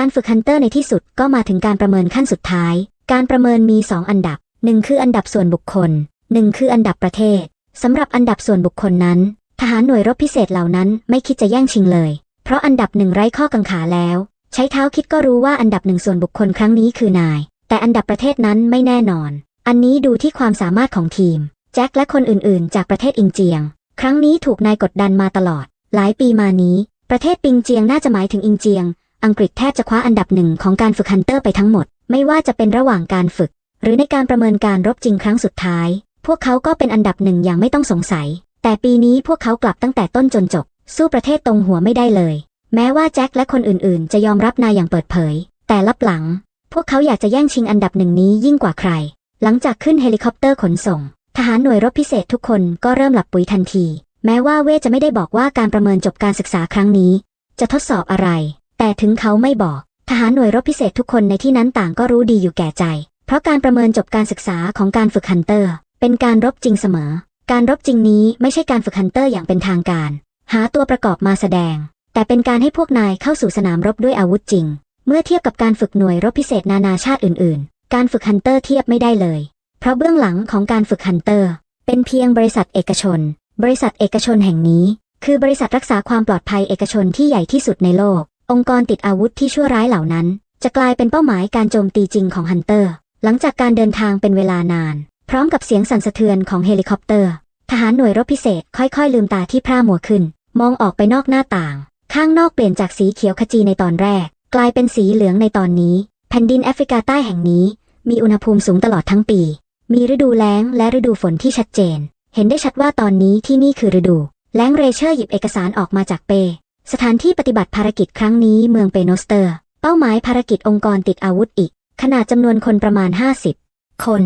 การฝึกฮันเตอร์ในที่สุดก็มาถึงการประเมินขั้นสุดท้าย การประเมินมี 2 อันดับ 1 คืออันดับส่วนบุคคล 1 คืออันดับประเทศสำหรับอันดับส่วนบุคคลนั้น ทหารหน่วยรบพิเศษเหล่านั้นไม่คิดจะแย่งชิงเลย เพราะอันดับหนึ่งไร้ข้อกังขาแล้ว ใช้เท้าคิดก็รู้ว่าอันดับหนึ่งส่วนบุคคลครั้งนี้คือนาย แต่อันดับประเทศนั้นไม่แน่นอน อันนี้ดูที่ความสามารถของทีมแจ็คและคนอื่นๆ จากประเทศอิงเจียง ครั้งนี้ถูกนายกดดันมาตลอด หลายปีมานี้ ประเทศปิงเจียงน่าจะหมายถึงอิงเจียง อังกฤษแทบจะคว้าอันดับหนึ่งของการฝึกฮันเตอร์ไปทั้งหมด ไม่ว่าจะเป็นระหว่างการฝึก หรือในการประเมินการรบจริงครั้งสุดท้าย พวกเขาก็เป็นอันดับหนึ่งอย่างไม่ต้องสงสัย แต่ปีนี้พวกเขากลับตั้งแต่ต้นจนจบ สู้ประเทศตรงหัวไม่ได้เลย แม้ว่าแจ็คและคนอื่นๆ จะยอมรับนายอย่างเปิดเผย แต่ลับหลัง พวกเขาอยากจะแย่งชิงอันดับหนึ่งนี้ยิ่งกว่าใคร หลังจากขึ้นเฮลิคอปเตอร์ขนส่ง ทหารหน่วยรบพิเศษทุกคนก็เริ่มหลับปุ๋ยทันที แม้ว่าเวจะไม่ได้บอกว่าการประเมินจบการศึกษาครั้งนี้ จะทดสอบอะไร แต่ถึงเขาไม่บอก ทหารหน่วยรบพิเศษทุกคนในที่นั้นต่างก็รู้ดีอยู่แก่ใจ เพราะการประเมินจบการศึกษาของการฝึกฮันเตอร์ เป็นการรบจริงเสมอ การรบจริงนี้ไม่ใช่การฝึกฮันเตอร์อย่างเป็นทางการ หาตัวประกอบมาแสดง แต่เป็นการให้พวกนายเข้าสู่สนามรบด้วยอาวุธจริง เมื่อเทียบกับการฝึกหน่วยรบพิเศษนานาชาติอื่น ๆ การฝึกฮันเตอร์เทียบไม่ได้เลย เพราะเบื้องหลังของการฝึกฮันเตอร์ เป็นเพียงบริษัทเอกชน บริษัทเอกชนแห่งนี้คือบริษัทรักษาความปลอดภัยเอกชนที่ใหญ่ที่สุดในโลก องค์กรติดอาวุธที่ชั่วร้ายเหล่านั้น จะกลายเป็นเป้าหมายการโจมตีจริงของฮันเตอร์ หลังจากการเดินทางเป็นเวลานาน พร้อมกับเสียงสั่นสะเทือนของเฮลิคอปเตอร์ ทหารหน่วยรบพิเศษค่อยๆ ลืมตาที่พร่ามัวขึ้น มองออกไปนอกหน้าต่าง ข้างนอกเปลี่ยนจากสีเขียวขจีในตอนแรก กลายเป็นสีเหลืองในตอนนี้ แผ่นดินแอฟริกาใต้แห่งนี้ มีอุณหภูมิสูงตลอดทั้งปี มีฤดูแล้งและฤดูฝนที่ชัดเจน เห็นได้ชัดว่าตอนนี้ที่นี่คือฤดูแล้งเรเชอร์หยิบเอกสารออกมาจากเป สถานที่ปฏิบัติภารกิจครั้งนี้เมืองเปโนสเตอร์ เป้าหมายภารกิจองค์กรติดอาวุธอีก ขนาดจำนวนคนประมาณ 50 คน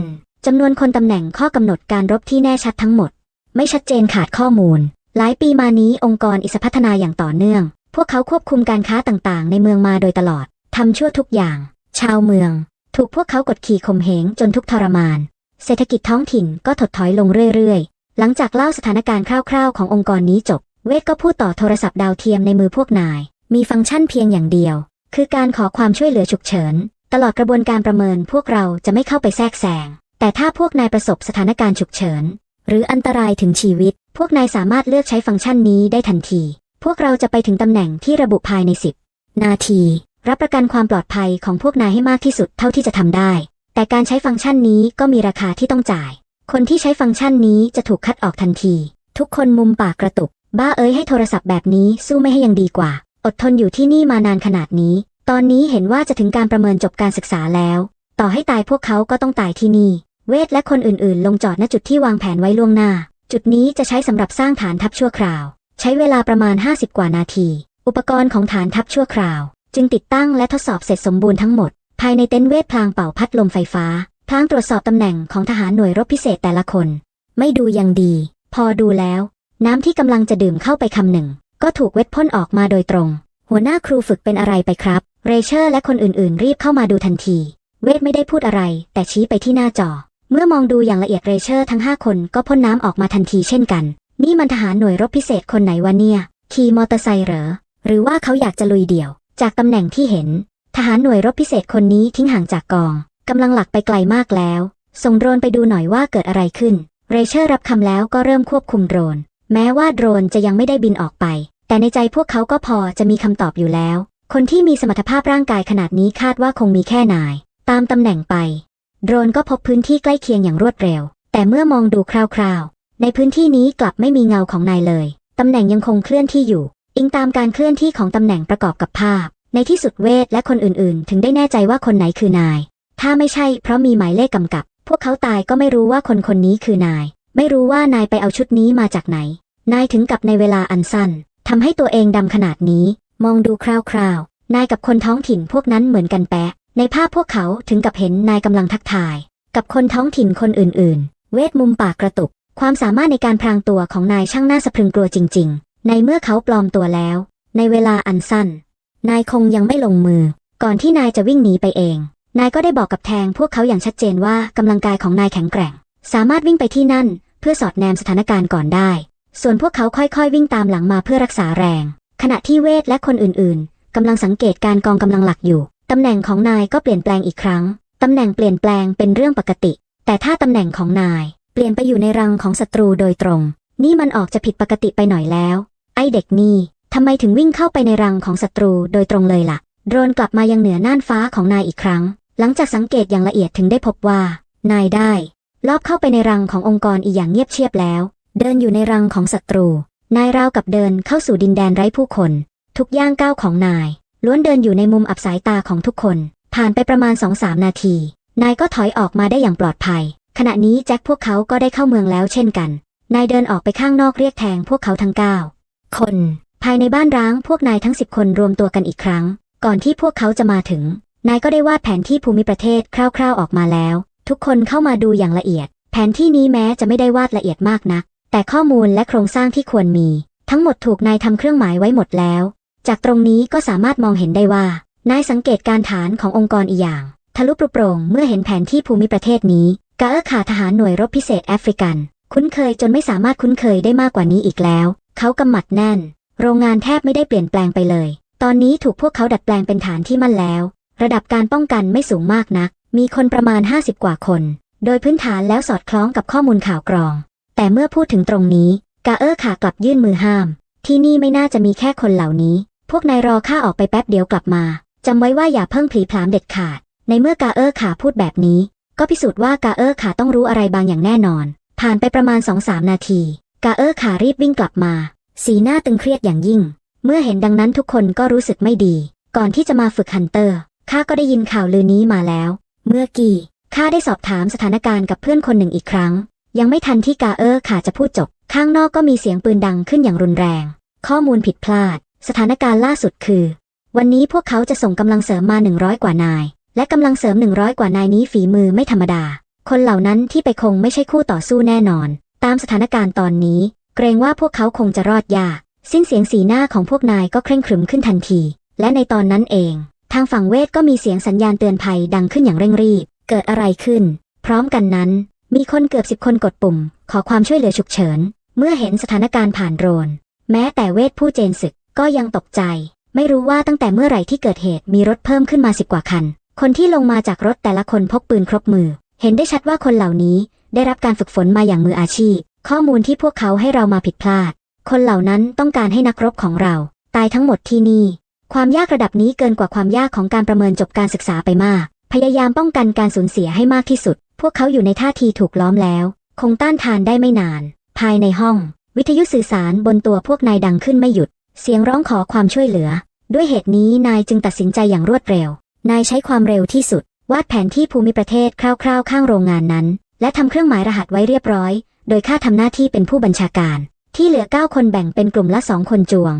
จำนวนคนตำแหน่งข้อกำหนดการรบที่แน่ชัดทั้งหมด ไม่ชัดเจนขาดข้อมูล หลายปีมานี้องค์กรอิสพัฒนาอย่างต่อเนื่อง พวกเขาควบคุมการค้าต่างๆ ในเมืองมาโดยตลอดทำชั่วทุกอย่าง ชาวเมือง ถูกพวกเขากดขี่ข่มเหงจนทุกทรมาน เศรษฐกิจท้องถิ่นก็ถดถอยลงเรื่อยๆ หลังจากเล่าสถานการณ์คร่าวๆ ขององค์กรนี้จบ เวทก็พูดต่อโทรศัพท์ดาวเทียมในมือพวกนาย มีฟังก์ชันเพียงอย่างเดียว คือการขอความช่วยเหลือฉุกเฉิน ตลอดกระบวนการประเมินพวกเราจะไม่เข้าไปแทรกแซง แต่ถ้าพวกนายประสบสถานการณ์ฉุกเฉิน หรืออันตรายถึงชีวิต พวกนายสามารถเลือกใช้ฟังก์ชันนี้ได้ทันที พวกเราจะไปถึงตำแหน่งที่ระบุภายใน 10 นาที รับประกันความปลอดภัยของพวกนายให้มากที่สุดเท่าที่จะทำได้ แต่การใช้ฟังก์ชันนี้ก็มีราคาที่ต้องจ่าย คนที่ใช้ฟังก์ชันนี้จะถูกคัดออกทันที ทุกคนมุมปากกระตุก บ้าเอ้ยให้โทรศัพท์แบบนี้สู้ไม่ให้ยังดีกว่า อดทนอยู่ที่นี่มานานขนาดนี้ ตอนนี้เห็นว่าจะถึงการประเมินจบการศึกษาแล้ว ต่อให้ตายพวกเขาก็ต้องตายที่นี่ เวทและคนอื่นๆ ลงจอดณจุดที่วางแผนไว้ล่วงหน้า จุดนี้จะใช้สำหรับสร้างฐานทัพชั่วคราว ใช้เวลาประมาณ 50 กว่านาที อุปกรณ์ของฐานทัพชั่วคราว จึงติดตั้งและทดสอบเสร็จสมบูรณ์ทั้งหมด ภายในเต็นท์เวทพลางเป่าพัดลมไฟฟ้าพลางตรวจสอบตำแหน่งของทหารหน่วยรบพิเศษแต่ละคน ไม่ดูยังดี พอดูแล้ว น้ำที่กำลังจะดื่มเข้าไปคำหนึ่ง ก็ถูกเวทพ่นออกมาโดยตรง หัวหน้าครูฝึกเป็นอะไรไปครับ เรเชอร์และคนอื่นๆ รีบเข้ามาดูทันที เวทไม่ได้พูดอะไร แต่ชี้ไปที่หน้าจอ เมื่อมองดูอย่างละเอียดเรเชอร์ทั้ง5คนก็พ่นน้ำออกมาทันทีเช่นกัน นี่มันทหารหน่วยรบพิเศษคนไหนวะเนี่ยขี่มอเตอร์ไซค์เหรอหรือว่าเขาอยากจะลุยเดี่ยว จากตำแหน่งที่เห็น ทหารหน่วยรบพิเศษคนนี้ทิ้งห่างจากกองกำลังหลักไปไกลมากแล้ว ส่งโดรนไปดูหน่อยว่าเกิดอะไรขึ้น เรเชอร์รับคำแล้วก็เริ่มควบคุมโดรน แม้ว่าโดรนจะยังไม่ได้บินออกไป แต่ในใจพวกเขาก็พอจะมีคำตอบอยู่แล้ว คนที่มีสมรรถภาพร่างกายขนาดนี้คาดว่าคงมีแค่นาย ตามตำแหน่งไป โดรนก็พบพื้นที่ใกล้เคียงอย่างรวดเร็ว แต่เมื่อมองดูคร่าวๆ ในพื้นที่นี้กลับไม่มีเงาของนายเลย ตำแหน่งยังคงเคลื่อนที่อยู่ อิงตามการเคลื่อนที่ของตำแหน่งประกอบกับภาพ ในที่สุดเวทและคนอื่นๆ ถึงได้แน่ใจว่าคนไหนคือนาย ถ้าไม่ใช่เพราะมีหมายเลขกำกับ พวกเขาตายก็ไม่รู้ว่าคนคนนี้คือนาย ไม่รู้ว่านายไปเอาชุดนี้มาจากไหน นายถึงกับในเวลาอันสั้นทำให้ตัวเองดำขนาดนี้ มองดูคร่าวๆ นายกับคนท้องถิ่นพวกนั้นเหมือนกันแปะ ในภาพพวกเขาถึงกับเห็นนายกำลังทักทาย กับคนท้องถิ่นคนอื่นๆ เวทมุมปากกระตุก ความสามารถในการพรางตัวของนายช่างน่าสะพรึงกลัวจริง ๆ ในเมื่อเขาปลอมตัวแล้ว ในเวลาอันสั้น นายคงยังไม่ลงมือ ก่อนที่นายจะวิ่งหนีไปเอง นายก็ได้บอกกับแทงพวกเขาอย่างชัดเจนว่ากำลังกายของนายแข็งแกร่ง สามารถวิ่งไปที่นั่น เพื่อสอดแนมสถานการณ์ก่อนได้ ส่วนพวกเขาค่อยๆ วิ่งตามหลังมาเพื่อรักษาแรง ขณะที่เวทและคนอื่นๆกำลังสังเกตการกองกำลังหลักอยู่ตำแหน่งของนายก็เปลี่ยนแปลงอีกครั้งตำแหน่งเปลี่ยนแปลงเป็นเรื่องปกติ แต่ถ้าตำแหน่งของนายเปลี่ยนไปอยู่ในรังของศัตรูโดยตรง นี่มันออกจะผิดปกติไปหน่อยแล้ว ไอเด็กนี่ทำไมถึงวิ่งเข้าไปในรังของศัตรูโดยตรงเลยล่ะ โดรนกลับมายังเหนือน่านฟ้าของนายอีกครั้ง หลังจากสังเกตอย่างละเอียดถึงได้พบว่า นายได้ ลอบเข้าไปในรังขององค์กรอีกอย่างเงียบเชียบแล้ว เดินอยู่ในรังของศัตรู นายราวกับเดินเข้าสู่ดินแดนไร้ผู้คน ทุกย่างก้าวของนาย ล้วนเดินอยู่ในมุมอับสายตาของทุกคน ผ่านไปประมาณสองสามนาที นายก็ถอยออกมาได้อย่างปลอดภัย ขณะนี้แจ็คพวกเขาก็ได้เข้าเมืองแล้วเช่นกัน นายเดินออกไปข้างนอกเรียกแทงพวกเขาทั้งเก้าคน ภายในบ้านร้างพวกนายทั้งสิบคนรวมตัวกันอีกครั้ง ก่อนที่พวกเขาจะมาถึง นายก็ได้วาดแผนที่ภูมิประเทศคร่าวๆออกมาแล้ว ทุกคนเข้ามาดูอย่างละเอียด แผนที่นี้แม้จะไม่ได้วาดละเอียดมากนัก แต่ข้อมูลและโครงสร้างที่ควรมี ทั้งหมดถูกนายทำเครื่องหมายไว้หมดแล้ว จากตรงนี้ก็สามารถมองเห็นได้ว่านายสังเกตการฐานขององค์กรอีกอย่าง ทะลุปรุโปร่งเมื่อเห็นแผนที่ภูมิประเทศนี้กาเออขาทหารหน่วยรบพิเศษแอฟริกัน คุ้นเคยจนไม่สามารถคุ้นเคยได้มากกว่านี้อีกแล้ว เขากำหมัดแน่น โรงงานแทบไม่ได้เปลี่ยนแปลงไปเลย ตอนนี้ถูกพวกเขาดัดแปลงเป็นฐานที่มั่นแล้ว ระดับการป้องกันไม่สูงมากนัก มีคนประมาณ 50 กว่าคน โดยพื้นฐานแล้วสอดคล้องกับข้อมูลข่าวกรอง แต่เมื่อพูดถึงตรงนี้ กาเออร์ขากลับยื่นมือห้าม ที่นี่ไม่น่าจะมีแค่คนเหล่านี้ พวกนายรอข้าออกไปแป๊บเดียวกลับมาจำไว้ว่าอย่าเพิ่งผลีผลามเด็ดขาด ในเมื่อกาเออร์ขาพูดแบบนี้ ก็พิสูจน์ว่ากาเออร์ขาต้องรู้อะไรบางอย่างแน่นอน ผ่านไปประมาณสองสามนาที กาเออร์ขารีบวิ่งกลับมา สีหน้าตึงเครียดอย่างยิ่ง เมื่อเห็นดังนั้นทุกคนก็รู้สึกไม่ดี ก่อนที่จะมาฝึกฮันเตอร์ข้าก็ได้ยินข่าวลือนี้มาแล้ว เมื่อกี้ข้าได้สอบถามสถานการณ์กับเพื่อนคนหนึ่งอีกครั้ง ยังไม่ทันที่กาเออร์ขาจะพูดจบ ข้างนอกก็มีเสียงปืนดังขึ้นอย่างรุนแรง ข้อมูลผิดพลาด สถานการณ์ล่าสุดคือ วันนี้พวกเขาจะส่งกำลังเสริมมา 100 กว่านาย และกำลังเสริม 100 กว่านายนี้ฝีมือไม่ธรรมดา คนเหล่านั้นที่ไปคงไม่ใช่คู่ต่อสู้แน่นอน ตามสถานการณ์ตอนนี้ เกรงว่าพวกเขาคงจะรอดยาก สิ้นเสียงสีหน้าของพวกนายก็เคร่งครึมขึ้นทันที และในตอนนั้นเอง ทางฝั่งเวทก็มีเสียงสัญญาณเตือนภัยดังขึ้นอย่างเร่งรีบ เกิดอะไรขึ้น พร้อมกันนั้น มีคนเกือบสิบคนกดปุ่ม ขอความช่วยเหลือฉุกเฉิน เมื่อเห็นสถานการณ์ผ่านโดรน แม้แต่เวทผู้เจนศึกก็ยังตกใจ ไม่รู้ว่าตั้งแต่เมื่อไหร่ที่เกิดเหตุมีรถเพิ่มขึ้นมาสิบกว่าคัน คนที่ลงมาจากรถแต่ละคนพกปืนครบมือ เห็นได้ชัดว่าคนเหล่านี้ ได้รับการฝึกฝนมาอย่างมืออาชีพ ข้อมูลที่พวกเขาให้เรามาผิดพลาด คนเหล่านั้นต้องการให้นักรบของเรา ตายทั้งหมดที่นี่ ความยากระดับนี้เกินกว่าความยากของการประเมินจบการศึกษาไปมาก พยายามป้องกันการสูญเสียให้มากที่สุด พวกเขาอยู่ในท่าทีถูกล้อมแล้ว คงต้านทานได้ไม่นาน ภายในห้อง วิทยุสื่อสารบนตัวพวกนายดังขึ้นไม่หยุด เสียงร้องขอความช่วยเหลือ ด้วยเหตุนี้นายจึงตัดสินใจอย่างรวดเร็ว นายใช้ความเร็วที่สุด วาดแผนที่ภูมิประเทศคร่าวๆ ข้างโรงงานนั้น และทำเครื่องหมายรหัสไว้เรียบร้อย โดยข้าทำหน้าที่เป็นผู้บัญชาการ ที่เหลือเก้าคนแบ่งเป็นกลุ่มละสองคนจวง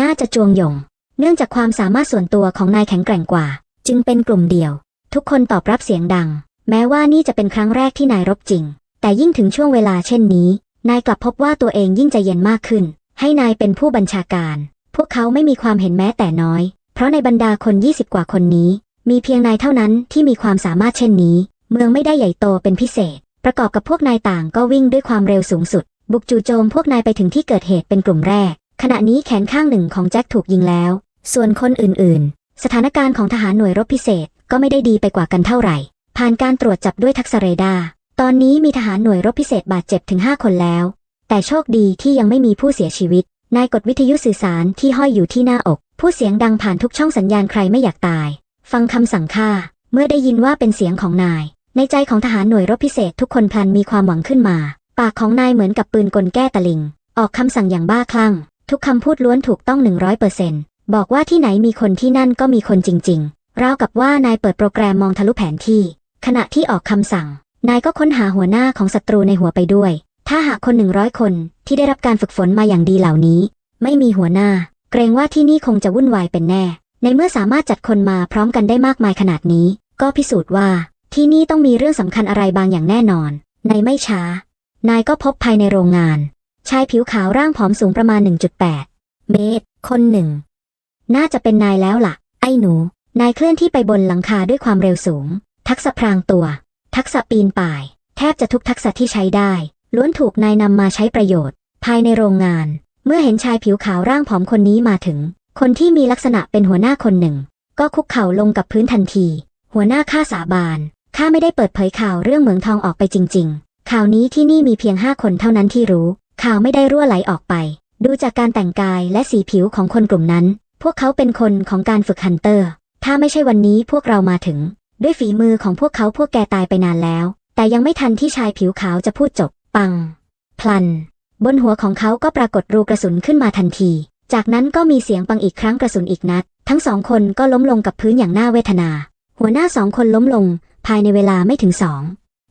น่าจะจวงหยง เนื่องจากความสามารถส่วนตัวของนายแข็งแกร่งกว่า จึงเป็นกลุ่มเดียว ทุกคนตอบรับเสียงดัง แม้ว่านี่จะเป็นครั้งแรกที่นายรบจริง แต่ยิ่งถึงช่วงเวลาเช่นนี้ นายกลับพบว่าตัวเองยิ่งใจเย็นมากขึ้น ให้นายเป็นผู้บัญชาการ พวกเขาไม่มีความเห็นแม้แต่น้อย เพราะในบรรดาคน 20 กว่าคนนี้ มีเพียงนายเท่านั้นที่มีความสามารถเช่นนี้ เมืองไม่ได้ใหญ่โตเป็นพิเศษ ประกอบกับพวกนายต่างก็วิ่งด้วยความเร็วสูงสุด บุกจู่โจมพวกนายไปถึงที่เกิดเหตุเป็นกลุ่มแรก ขณะนี้แขนข้างหนึ่งของแจ็คถูกยิงแล้ว ส่วนคนอื่นๆ สถานการณ์ของทหารหน่วยรบพิเศษก็ไม่ได้ดีไปกว่ากันเท่าไหร่ ผ่านการตรวจจับด้วยทักษเรดาร์ตอนนี้มีทหารหน่วยรบพิเศษบาดเจ็บถึง 5 คนแล้ว แต่โชคดีที่ยังไม่มีผู้เสียชีวิต นายกดวิทยุสื่อสารที่ห้อยอยู่ที่หน้าอก ผู้เสียงดังผ่านทุกช่องสัญญาณใครไม่อยากตาย ฟังคำสั่งข้าเมื่อได้ยินว่าเป็นเสียงของนาย ในใจของทหารหน่วยรบพิเศษทุกคนพลันมีความหวังขึ้นมา ปากของนายเหมือนกับปืนกลแก้ตะลิง ออกคำสั่งอย่างบ้าคลั่ง ทุกคำพูดล้วนถูกต้องหนึ่งร้อยเปอร์เซนบอกว่าที่ไหนมีคนที่นั่นก็มีคนจริงๆ ราวกับว่านายเปิดโปรแกรมมองทะลุแผนที่ ขณะที่ออกคำสั่ง นายก็ค้นหาหัวหน้าของศัตรูในหัวไปด้วย ถ้าหากคนหนึ่งร้อยคนที่ได้รับการฝึกฝนมาอย่างดีเหล่านี้ ไม่มีหัวหน้า เกรงว่าที่นี่คงจะวุ่นวายเป็นแน่ ในเมื่อสามารถจัดคนมาพร้อมกันได้มากมายขนาดนี้ ก็พิสูจน์ว่า ที่นี่ต้องมีเรื่องสำคัญอะไรบางอย่างแน่นอน ในไม่ช้า นายก็พบภายในโรงงาน ชายผิวขาวร่างผอมสูงประมาณ 1.8 เมตร คนหนึ่ง น่าจะเป็นนายแล้วล่ะ ไอ้หนู นายเคลื่อนที่ไปบนหลังคาด้วยความเร็วสูง ทักษะพรางตัว ทักษะปีนป่าย แทบจะทุกทักษะที่ใช้ได้ ล้วนถูกนายนำมาใช้ประโยชน์ ภายในโรงงาน เมื่อเห็นชายผิวขาวร่างผอมคนนี้มาถึง คนที่มีลักษณะเป็นหัวหน้าคนหนึ่ง ก็คุกเข่าลงกับพื้นทันที หัวหน้าข้าสาบานข้าไม่ได้เปิดเผยข่าวเรื่องเหมืองทองออกไปจริง ๆ ข่าวนี้ที่นี่มีเพียงห้าคนเท่านั้นที่รู้ ข่าวไม่ได้รั่วไหลออกไป ดูจากการแต่งกายและสีผิวของคนกลุ่มนั้น พวกเขาเป็นคนของการฝึกฮันเตอร์ ถ้าไม่ใช่วันนี้พวกเรามาถึง ด้วยฝีมือของพวกเขาพวกแกตายไปนานแล้ว แต่ยังไม่ทันที่ชายผิวขาวจะพูดจบ ปัง พลัน บนหัวของเขาก็ปรากฏรูกระสุนขึ้นมาทันที จากนั้นก็มีเสียงปังอีกครั้งกระสุนอีกนัด ทั้งสองคนก็ล้มลงกับพื้นอย่างน่าเวทนา หัวหน้าสองคนล้มลง ภายในเวลาไม่ถึงสอง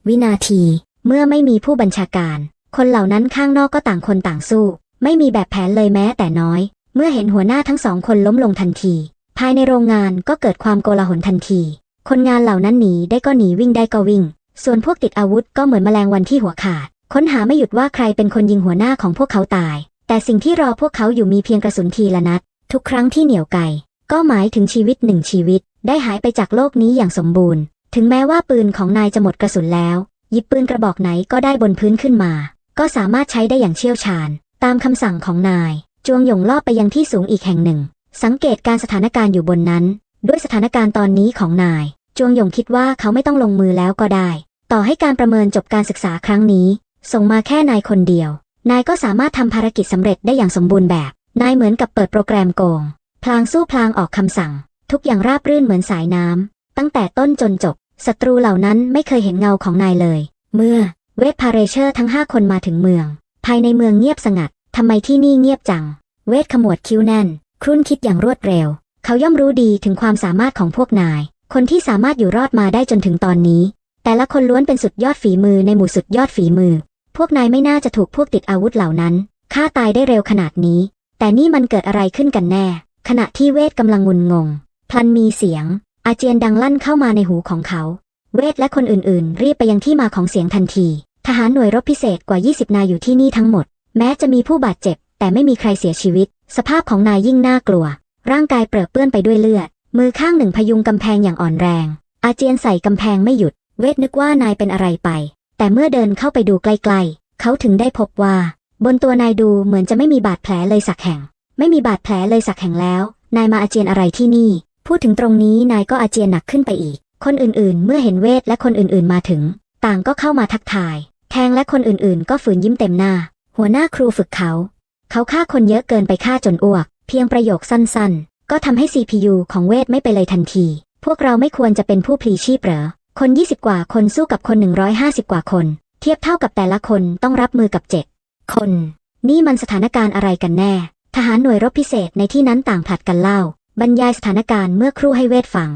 วินาที เมื่อไม่มีผู้บัญชาการ คนเหล่านั้นข้างนอกก็ต่างคนต่างสู้ ไม่มีแบบแผนเลยแม้แต่น้อย เมื่อเห็นหัวหน้าทั้งสองคนล้มลงทันที ภายในโรงงานก็เกิดความโกลาหลทันที คนงานเหล่านั้นหนีได้ก็หนีวิ่งได้ก็วิ่ง ส่วนพวกติดอาวุธก็เหมือนแมลงวันที่หัวขาด ค้นหาไม่หยุดว่าใครเป็นคนยิงหัวหน้าของพวกเขาตาย แต่สิ่งที่รอพวกเขาอยู่มีเพียงกระสุนทีละนัด ทุกครั้งที่เหนี่ยวไกก็หมายถึงชีวิตหนึ่งชีวิต ได้หายไปจากโลกนี้อย่างสมบูรณ์ ถึงแม้ว่าปืนของนายจะหมดกระสุนแล้ว หยิบปืนกระบอกไหนก็ได้บนพื้นขึ้นมา ก็สามารถใช้ได้อย่างเชี่ยวชาญ ตามคำสั่งของนาย จวงหยงลอบไปยังที่สูงอีกแห่งหนึ่ง สังเกตการสถานการณ์อยู่บนนั้น ด้วยสถานการณ์ตอนนี้ของนาย จวงหยงคิดว่าเขาไม่ต้องลงมือแล้วก็ได้ ต่อให้การประเมินจบการศึกษาครั้งนี้ ส่งมาแค่นายคนเดียว นายก็สามารถทำภารกิจสำเร็จได้อย่างสมบูรณ์แบบ นายเหมือนกับเปิดโปรแกรมโกง พลางสู้พลางออกคำสั่ง ทุกอย่างราบรื่นเหมือนสายน้ำตั้งแต่ต้นจนจบศัตรูเหล่านั้นไม่เคยเห็นเงาของนายเลย เมื่อ เวทพาเรเชอร์ทั้งห้าคนมาถึงเมือง ภายในเมืองเงียบสงัด ทำไมที่นี่เงียบจัง เวทขมวดคิ้วแน่น ครุ่นคิดอย่างรวดเร็ว เขาย่อมรู้ดีถึงความสามารถของพวกนาย คนที่สามารถอยู่รอดมาได้จนถึงตอนนี้ แต่ละคนล้วนเป็นสุดยอดฝีมือในหมู่สุดยอดฝีมือ พวกนายไม่น่าจะถูกพวกติดอาวุธเหล่านั้นฆ่าตายได้เร็วขนาดนี้ แต่นี่มันเกิดอะไรขึ้นกันแน่ ขณะที่เวทกำลังงุนงง พลันมีเสียง อาเจียนดังลั่นเข้ามาในหูของเขา เวทและคนอื่นๆ รีบไปยังที่มาของเสียงทันที ทหารหน่วยรบพิเศษกว่า 20 นายอยู่ที่นี่ทั้งหมด แม้จะมีผู้บาดเจ็บ แต่ไม่มีใครเสียชีวิต สภาพของนายยิ่งน่ากลัว ร่างกายเปรอะเปื้อนไปด้วยเลือด มือข้างหนึ่งพยุงกำแพงอย่างอ่อนแรง อาเจียนใส่กำแพงไม่หยุด เวทนึกว่านายเป็นอะไรไป แต่เมื่อเดินเข้าไปดูใกล้ๆ เขาถึงได้พบว่า บนตัวนายดูเหมือนจะไม่มีบาดแผลเลยสักแห่ง ไม่มีบาดแผลเลยสักแห่งแล้ว นายมาอาเจียนอะไรที่นี่ พูดถึงตรงนี้นายก็อาเจียนหนักขึ้นไปอีก คนอื่นๆ เมื่อเห็นเวทและคนอื่นๆมาถึง ต่างก็เข้ามาทักทาย แทงและคนอื่นๆ ก็ฝืนยิ้มเต็มหน้า หัวหน้าครูฝึกเขา เขาฆ่าคนเยอะเกินไปฆ่าจนอ้วก เพียงประโยคสั้นๆ ก็ทำให้ CPU ของเวทไม่ไปเลยทันที พวกเราไม่ควรจะเป็นผู้พลีชีพเหรอ คน 20 กว่าคนสู้กับคน 150 กว่าคน เทียบเท่ากับแต่ละคนต้องรับมือกับเจ็ดคน นี่มันสถานการณ์อะไรกันแน่ ทหารหน่วยรบพิเศษในที่นั้นต่างผลัดกันเล่า บรรยายสถานการณ์เมื่อครู่ให้เวทฟัง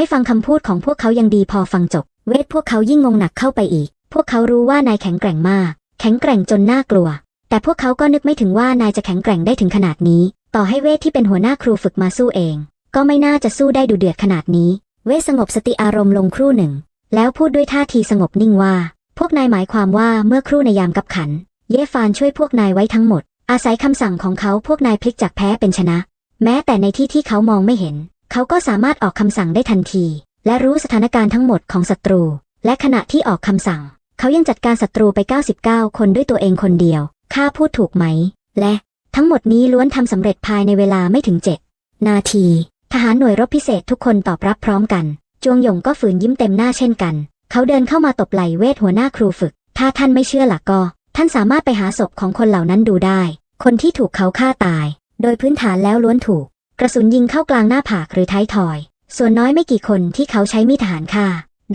ไม่ฟังคำพูดของพวกเขายังดีพอฟังจบ เวทพวกเขายิ่งงงหนักเข้าไปอีก พวกเขารู้ว่านายแข็งแกร่งมาก แข็งแกร่งจนน่ากลัว แต่พวกเขาก็นึกไม่ถึงว่านายจะแข็งแกร่งได้ถึงขนาดนี้ ต่อให้เวทที่เป็นหัวหน้าครูฝึกมาสู้เอง ก็ไม่น่าจะสู้ได้ดูเดือดขนาดนี้ เวทสงบสติอารมณ์ลงครู่หนึ่ง แล้วพูดด้วยท่าทีสงบนิ่งว่า พวกนายหมายความว่าเมื่อครู่ในยามกับขัน เย่ฟานช่วยพวกนายไว้ทั้งหมด อาศัยคำสั่งของเขาพวกนายพลิกจากแพ้เป็นชนะ แม้แต่ในที่ที่เขามองไม่เห็น เขาก็สามารถออกคำสั่งได้ทันที และรู้สถานการณ์ทั้งหมดของศัตรู และขณะที่ออกคำสั่ง เขายังจัดการศัตรูไป 99 คนด้วยตัวเองคนเดียวข้าพูดถูกไหม และทั้งหมดนี้ล้วนทำสำเร็จภายในเวลาไม่ถึง7นาที ทหารหน่วยรบพิเศษทุกคนตอบรับพร้อมกัน จวงหยงก็ฝืนยิ้มเต็มหน้าเช่นกัน เขาเดินเข้ามาตบไหล่เวทหัวหน้าครูฝึก ถ้าท่านไม่เชื่อหลักก็ ท่านสามารถไปหาศพของคนเหล่านั้นดูได้ คนที่ถูกเขาฆ่าตาย โดยพื้นฐานแล้วล้วนถูก กระสุนยิงเข้ากลางหน้าผากหรือท้ายทอย ส่วนน้อยไม่กี่คนที่เขาใช้มีดทหารฆ่า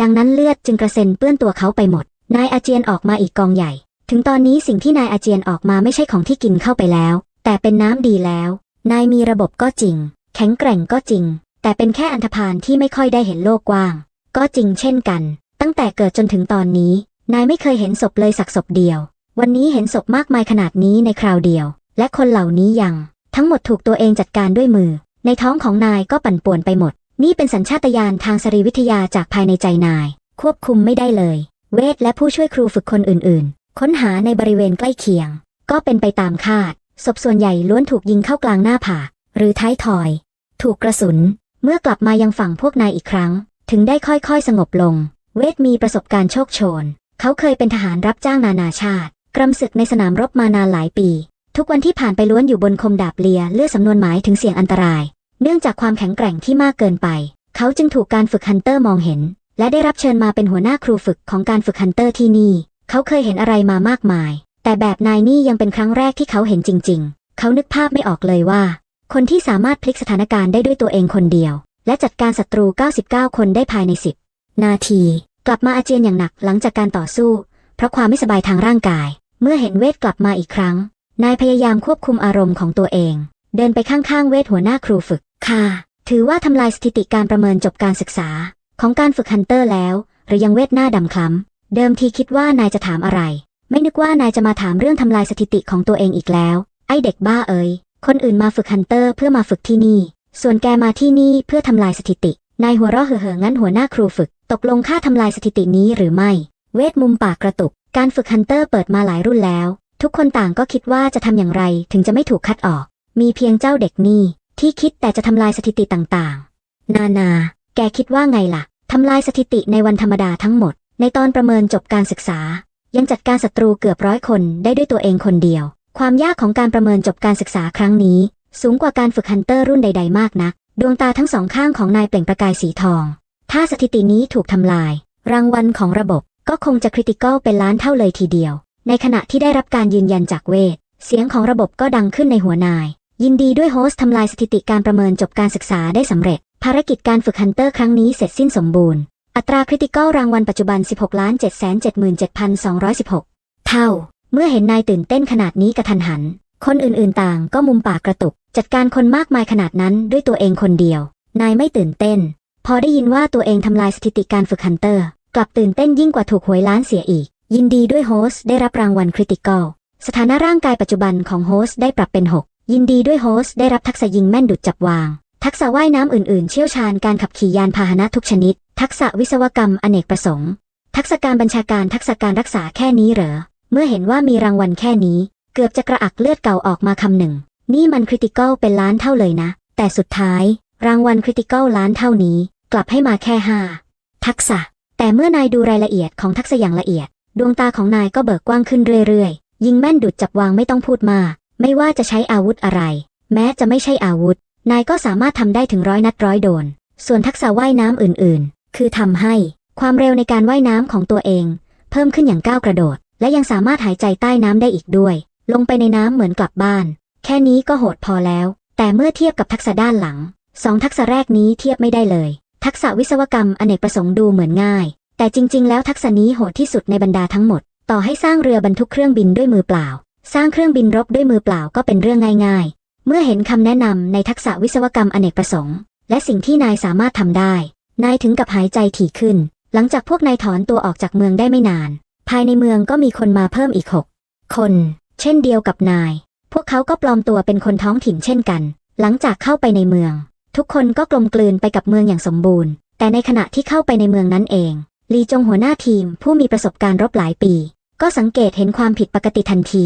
ดังนั้นเลือดจึงกระเซ็นเปื้อนตัวเขาไปหมด นายอาเจียนออกมาอีกกองใหญ่ ถึงตอนนี้สิ่งที่นายอาเจียนออกมาไม่ใช่ของที่กินเข้าไปแล้ว แต่เป็นน้ำดีแล้ว นายมีระบบก็จริง แข็งแกร่งก็จริง แต่เป็นแค่อันธพาลที่ไม่ค่อยได้เห็นโลกกว้าง ก็จริงเช่นกัน ตั้งแต่เกิดจนถึงตอนนี้ นายไม่เคยเห็นศพเลยสักศพเดียว วันนี้เห็นศพมากมายขนาดนี้ในคราวเดียว และคนเหล่านี้ยัง ทั้งหมดถูกตัวเองจัดการด้วยมือ ในท้องของนายก็ปั่นป่วนไปหมด นี่เป็นสัญชาตญาณทางสรีวิทยาจากภายในใจนาย ควบคุมไม่ได้เลย เวทและผู้ช่วยครูฝึกคนอื่นๆ ค้นหาในบริเวณใกล้เคียง ก็เป็นไปตามคาด ศพส่วนใหญ่ล้วนถูกยิงเข้ากลางหน้าผากหรือท้ายทอย ถูกกระสุน เมื่อกลับมายังฝั่งพวกนายอีกครั้ง ถึงได้ค่อยๆ สงบลง เวทมีประสบการณ์โชคโชน เขาเคยเป็นทหารรับจ้างนานาชาติ กรำศึกในสนามรบมานานหลายปี ทุกวันที่ผ่านไปล้วนอยู่บนคมดาบเลียเลือดสำนวนหมายถึงเสี่ยงอันตราย เนื่องจากความแข็งแกร่งที่มากเกินไป เขาจึงถูกการฝึกฮันเตอร์มองเห็น และได้รับเชิญมาเป็นหัวหน้าครูฝึกของการฝึกฮันเตอร์ที่นี่ เขาเคยเห็นอะไรมามากมาย แต่แบบนายนี่ยังเป็นครั้งแรกที่เขาเห็นจริง ๆ เขานึกภาพไม่ออกเลยว่า คนที่สามารถพลิกสถานการณ์ได้ด้วยตัวเองคนเดียว และจัดการศัตรู 99 คนได้ภายใน 10 นาที กลับมาอาเจียนอย่างหนักหลังจากการต่อสู้ เพราะความไม่สบายทางร่างกาย เมื่อเห็นเวทกลับมาอีกครั้ง นายพยายามควบคุมอารมณ์ของตัวเอง เดินไปข้างๆเวทหัวหน้าครูฝึก ค่ะ ถือว่าทำลายสถิติการประเมินจบการศึกษา ของการฝึกฮันเตอร์แล้ว หรือยังเวทหน้าดำคล้ำ เดิมทีคิดว่านายจะถามอะไร ไม่นึกว่านายจะมาถามเรื่องทำลายสถิติของตัวเองอีกแล้ว ไอเด็กบ้าเอ๋ยคนอื่นมาฝึกฮันเตอร์เพื่อมาฝึกที่นี่ ส่วนแกมาที่นี่เพื่อทำลายสถิติ นายหัวเราะเห่อๆงั้นหัวหน้าครูฝึก ตกลงค่าทำลายสถิตินี้หรือไม่ เวทมุมปากกระตุก การฝึกฮันเตอร์เปิดมาหลายรุ่นแล้ว ทุกคนต่างก็คิดว่าจะทำอย่างไรถึงจะไม่ถูกคัดออก มีเพียงเจ้าเด็กนี่ที่คิดแต่จะทำลายสถิติต่างๆ นานา แกคิดว่าไงล่ะทำลายสถิติในวันธรรมดาทั้งหมด ในตอนประเมินจบการศึกษา ยังจัดการศัตรูเกือบร้อยคนได้ด้วยตัวเองคนเดียว ความยากของการประเมินจบการศึกษาครั้งนี้ สูงกว่าการฝึกฮันเตอร์รุ่นใด ๆ มากนัก ดวงตาทั้งสองข้างของนายเปล่งประกายสีทอง ถ้าสถิตินี้ถูกทำลาย รางวัลของระบบก็คงจะคริติคอลเป็นล้านเท่าเลยทีเดียว ในขณะที่ได้รับการยืนยันจากเวท เสียงของระบบก็ดังขึ้นในหัวนาย ยินดีด้วยโฮสต์ทำลายสถิติการประเมินจบการศึกษาได้สำเร็จ ภารกิจการฝึกฮันเตอร์ครั้งนี้เสร็จสิ้นสมบูรณ์ อัตราคริติคอลรางวัลปัจจุบัน 16 777,216 เท่า เมื่อเห็นนายตื่นเต้นขนาดนี้กระทันหัน คนอื่นๆต่างก็มุมปากกระตุก จัดการคนมากมายขนาดนั้นด้วยตัวเองคนเดียว นายไม่ตื่นเต้น พอได้ยินว่าตัวเองทำลายสถิติการฝึกฮันเตอร์ กลับตื่นเต้นยิ่งกว่าถูกหวยล้านเสียอีก ยินดีด้วยโฮสได้รับรางวัลคริติคอลสถานะร่างกายปัจจุบันของโฮสได้ปรับเป็น 6 ยินดีด้วยโฮสได้รับทักษะยิงแม่นดุดจับวาง ทักษะว่ายน้ำอื่นๆ เชี่ยวชาญการขับขี่ยานพาหนะทุกชนิด ทักษะวิศวกรรมอเนกประสงค์ ทักษะการบัญชาการทักษะการรักษาแค่นี้เหรอ เมื่อเห็นว่ามีรางวัลแค่นี้ เกือบจะกระอักเลือดเก่าออกมาคำหนึ่ง นี่มันคริติคอลเป็นล้านเท่าเลยนะ แต่สุดท้าย รางวัลคริติคอลล้านเท่านี้ กลับให้มาแค่ห้าทักษะ แต่เมื่อนายดูรายละเอียดของทักษะอย่างละเอียด ดวงตาของนายก็เบิกกว้างขึ้นเรื่อยๆ ยิงแม่นดุดจับวางไม่ต้องพูดมา ไม่ว่าจะใช้อาวุธอะไร แม้จะไม่ใช่อาวุธ นายก็สามารถทำได้ถึงร้อยนัดร้อยโดน ส่วนทักษะว่ายน้ำอื่นๆ คือทำให้ความเร็วในการว่ายน้ำของตัวเอง เพิ่มขึ้นอย่างก้าวกระโดด และยังสามารถหายใจใต้น้ำได้อีกด้วย ลงไปในน้ำเหมือนกลับบ้าน แค่นี้ก็โหดพอแล้ว แต่เมื่อเทียบกับทักษะด้านหลังสองทักษะแรกนี้เทียบไม่ได้เลย ทักษะวิศวกรรมอเนกประสงค์ดูเหมือนง่าย แต่จริง ๆ แล้วทักษะนี้โหดที่สุดในบรรดาทั้งหมด ต่อให้สร้างเรือบรรทุกเครื่องบินด้วยมือเปล่า สร้างเครื่องบินรบด้วยมือเปล่าก็เป็นเรื่องง่าย ๆ เมื่อเห็นคำแนะนำในทักษะวิศวกรรมอเนกประสงค์ และสิ่งที่นายสามารถทำได้ นายถึงกับหายใจถี่ขึ้น หลังจากพวกนายถอนตัวออกจากเมืองได้ไม่นาน ภายในเมืองก็มีคนมาเพิ่มอีกหกคน เช่นเดียวกับนาย พวกเขาก็ปลอมตัวเป็นคนท้องถิ่นเช่นกัน หลังจากเข้าไปในเมือง ทุกคนก็กลมกลืนไปกับเมืองอย่างสมบูรณ์ แต่ในขณะที่เข้าไปในเมืองนั้นเอง ลีจงหัวหน้าทีมผู้มีประสบการณ์รบหลายปี ก็สังเกตเห็นความผิดปกติทันที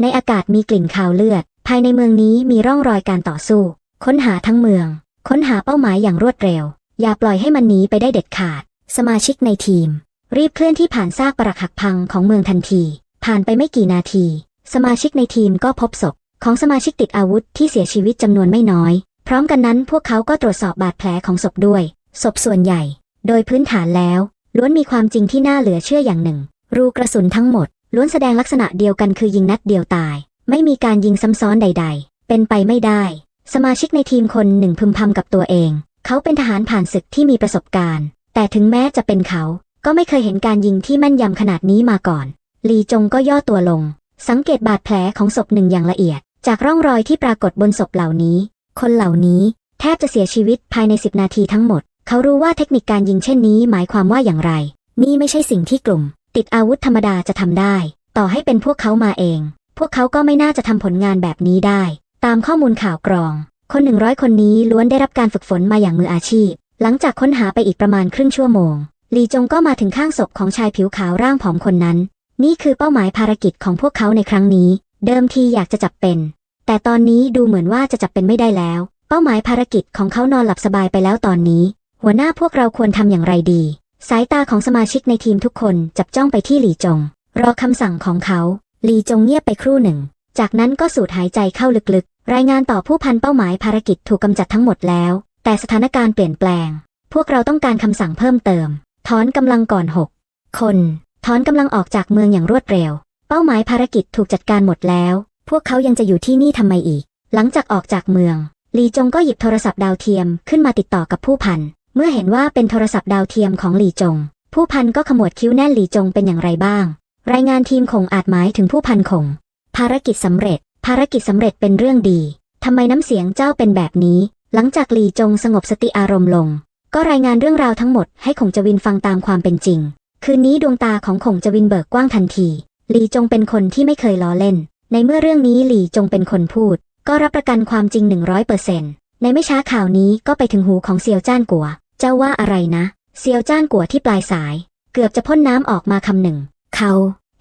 ในอากาศมีกลิ่นคาวเลือด ภายในเมืองนี้มีร่องรอยการต่อสู้ ค้นหาทั้งเมือง ค้นหาเป้าหมายอย่างรวดเร็ว อย่าปล่อยให้มันหนีไปได้เด็ดขาด สมาชิกในทีม รีบเคลื่อนที่ผ่านซากปรักหักพังของเมืองทันที ผ่านไปไม่กี่นาที สมาชิกในทีมก็พบศพของสมาชิกติดอาวุธที่เสียชีวิตจำนวนไม่น้อย พร้อมกันนั้นพวกเขาก็ตรวจสอบบาดแผลของศพด้วย ศพส่วนใหญ่ โดยพื้นฐานแล้ว ล้วนมีความจริงที่น่าเหลือเชื่ออย่างหนึ่ง รูกระสุนทั้งหมด ล้วนแสดงลักษณะเดียวกันคือยิงนัดเดียวตาย ไม่มีการยิงซ้ำซ้อนใด ๆ เป็นไปไม่ได้ สมาชิกในทีมคนหนึ่งพึมพำกับตัวเอง เขาเป็นทหารผ่านศึกที่มีประสบการณ์ แต่ถึงแม้จะเป็นเขา ก็ไม่เคยเห็นการยิงที่แม่นยำขนาดนี้มาก่อน ลีจงก็ย่อตัวลง สังเกตบาดแผลของศพหนึ่งอย่างละเอียด จากร่องรอยที่ปรากฏบนศพเหล่านี้ คนเหล่านี้แทบจะเสียชีวิตภายใน 10 นาทีทั้งหมด เขารู้ว่าเทคนิคการยิงเช่นนี้หมายความว่าอย่างไร นี่ไม่ใช่สิ่งที่กลุ่ม ติดอาวุธธรรมดาจะทำได้ ต่อให้เป็นพวกเขามาเอง พวกเขาก็ไม่น่าจะทำผลงานแบบนี้ได้ ตามข้อมูลข่าวกรอง คนหนึ่งร้อยคนนี้ล้วนได้รับการฝึกฝนมาอย่างมืออาชีพ หลังจากค้นหาไปอีกประมาณครึ่งชั่วโมงลีจงก็มาถึงข้างศพของชายผิวขาวร่างผอมคนนั้น นี่คือเป้าหมายภารกิจของพวกเขาในครั้งนี้ เดิมทีอยากจะจับเป็น แต่ตอนนี้ดูเหมือนว่าจะจับเป็นไม่ได้แล้ว เป้าหมายภารกิจของเขานอนหลับสบายไปแล้วตอนนี้ หัวหน้าพวกเราควรทำอย่างไรดี สายตาของสมาชิกในทีมทุกคนจับจ้องไปที่หลีจง รอคำสั่งของเขา หลีจงเงียบไปครู่หนึ่ง จากนั้นก็สูดหายใจเข้าลึกๆ รายงานต่อผู้พันเป้าหมายภารกิจถูกกำจัดทั้งหมดแล้ว แต่สถานการณ์เปลี่ยนแปลง พวกเราต้องการคำสั่งเพิ่มเติม ถอนกำลังก่อนหกคน ถอนกำลังออกจากเมืองอย่างรวดเร็ว เป้าหมายภารกิจถูกจัดการหมดแล้ว พวกเขายังจะอยู่ที่นี่ทำไมอีก หลังจากออกจากเมืองลีจงก็หยิบโทรศัพท์ดาวเทียมขึ้นมาติดต่อกับผู้พัน เมื่อเห็นว่าเป็นโทรศัพท์ดาวเทียมของหลีจง ผู้พันก็ขมวดคิ้วแน่นลีจงเป็นอย่างไรบ้าง รายงานทีมคงอาจหมายถึงผู้พันคง ภารกิจสำเร็จ ภารกิจสำเร็จเป็นเรื่องดีทำไมน้ำเสียงเจ้าเป็นแบบนี้ หลังจากหลีจงสงบสติอารมณ์ลง ก็รายงานเรื่องราวทั้งหมดให้คงจวินฟังตามความเป็นจริง คืนนี้ดวงตาของคงจวินเบิกกว้างทันทีหลีจงเป็นคนที่ไม่เคยล้อเล่น ในเมื่อเรื่องนี้หลีจงเป็นคนพูด ก็รับประกันความจริง100%ในไม่ช้าข่าวนี้ก็ไปถึงหูของเซียวจ้านกัว เจ้าว่าอะไรนะ เซียวจ้านกัวที่ปลายสาย เกือบจะพ่นน้ำออกมาคำหนึ่ง เขา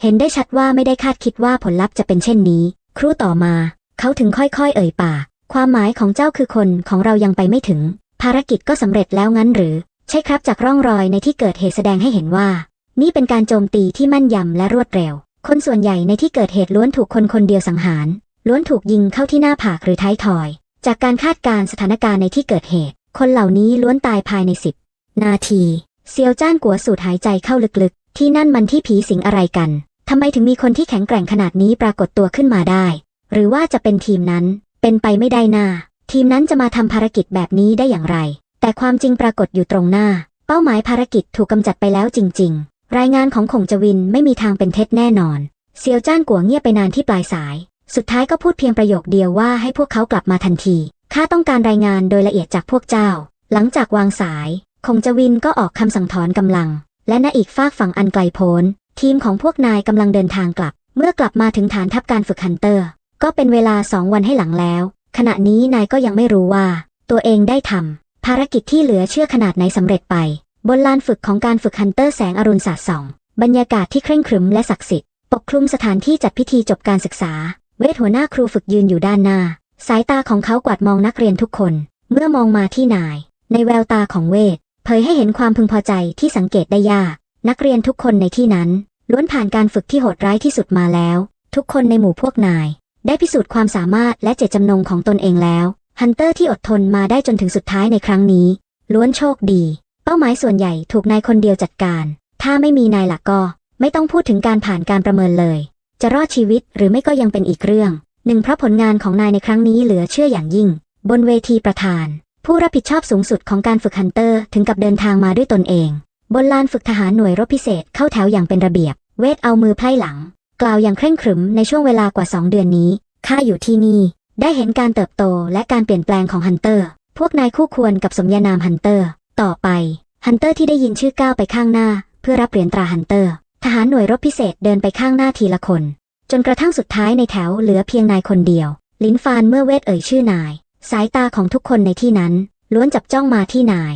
เห็นได้ชัดว่าไม่ได้คาดคิดว่าผลลัพธ์จะเป็นเช่นนี้ ครู่ต่อมา เขาถึงค่อยๆ เอ่ยปาก ความหมายของเจ้าคือคนของเรายังไปไม่ถึง ภารกิจก็สำเร็จแล้วงั้นหรือ ใช่ครับจากร่องรอยในที่เกิดเหตุแสดงให้เห็นว่า นี่เป็นการโจมตีที่มั่นยำและรวดเร็ว คนส่วนใหญ่ในที่เกิดเหตุล้วนถูกคนคนเดียวสังหาร ล้วนถูกยิงเข้าที่หน้าผากหรือท้ายทอย จากการคาดการณ์สถานการณ์ในที่เกิดเหตุ คนเหล่านี้ล้วนตายภายในสิบนาที เซียวจ้านกัวสูดหายใจเข้าลึกๆ ที่นั่นมันที่ผีสิงอะไรกันทำไมถึงมีคนที่แข็งแกร่งขนาดนี้ปรากฏตัวขึ้นมาได้ หรือว่าจะเป็นทีมนั้น เป็นไปไม่ได้น่าทีมนั้นจะมาทำภารกิจแบบนี้ได้อย่างไร แต่ความจริงปรากฏอยู่ตรงหน้า เป้าหมายภารกิจถูกกำจัดไปแล้วจริง ๆ รายงานของคงจวินไม่มีทางเป็นเท็จแน่นอน เซียวจ้านกัวเงียบไปนานที่ปลายสาย สุดท้ายก็พูดเพียงประโยคเดียวว่าให้พวกเขากลับมาทันที ข้าต้องการรายงานโดยละเอียดจากพวกเจ้า หลังจากวางสาย คงจวินก็ออกคำสั่งถอนกำลัง และณอีกฝากฝั่งอันไกลโพ้น ทีมของพวกนายกำลังเดินทางกลับ เมื่อกลับมาถึงฐานทัพการฝึกฮันเตอร์ ก็เป็นเวลาสองวันให้หลังแล้ว ขณะนี้นายก็ยังไม่รู้ว่า ตัวเองได้ทำภารกิจที่เหลือเชื่อขนาดไหนสำเร็จไป บนลานฝึกของการฝึกฮันเตอร์แสงอรุณสาดส่อง บรรยากาศที่เคร่งครึมและศักดิ์สิทธิ์ปกคลุมสถานที่จัดพิธีจบการศึกษา เวทหัวหน้าครูฝึกยืนอยู่ด้านหน้า สายตาของเขากวาดมองนักเรียนทุกคน เมื่อมองมาที่นาย ในแววตาของเวทเผยให้เห็นความพึงพอใจที่สังเกตได้ยาก นักเรียนทุกคนในที่นั้น ล้วนผ่านการฝึกที่โหดร้ายที่สุดมาแล้ว ทุกคนในหมู่พวกนาย ได้พิสูจน์ความสามารถและเจตจำนงของตนเองแล้ว ฮันเตอร์ที่อดทนมาได้จนถึงสุดท้ายในครั้งนี้ ล้วนโชคดี เป้าหมายส่วนใหญ่ถูกนายคนเดียวจัดการ ถ้าไม่มีนายหลักก็ ไม่ต้องพูดถึงการผ่านการประเมินเลย จะรอดชีวิตหรือไม่ก็ยังเป็นอีกเรื่อง หนึ่งเพราะผลงานของนายในครั้งนี้เหลือเชื่ออย่างยิ่ง บนเวทีประธาน ผู้รับผิดชอบสูงสุดของการฝึกฮันเตอร์ถึงกับเดินทางมาด้วยตนเอง บนลานฝึกทหารหน่วยรบพิเศษเข้าแถวอย่างเป็นระเบียบ เวทเอามือไพร่หลัง กล่าวอย่างเคร่งครึมในช่วงเวลากว่าสองเดือนนี้ข้าอยู่ที่นี่ ได้เห็นการเติบโตและการเปลี่ยนแปลงของฮันเตอร์ พวกนายคู่ควรกับสมญานามฮันเตอร์ ต่อไปฮันเตอร์ที่ได้ยินชื่อก้าวไปข้างหน้า เพื่อรับเหรียญตราฮันเตอร์ ทหารหน่วยรบพิเศษเดินไปข้างหน้าทีละคน จนกระทั่งสุดท้ายในแถวเหลือเพียงนายคนเดียว ลิ้นฟานเมื่อเวทเอ่ยชื่อนาย สายตาของทุกคนในที่นั้น ล้วนจับจ้องมาที่นาย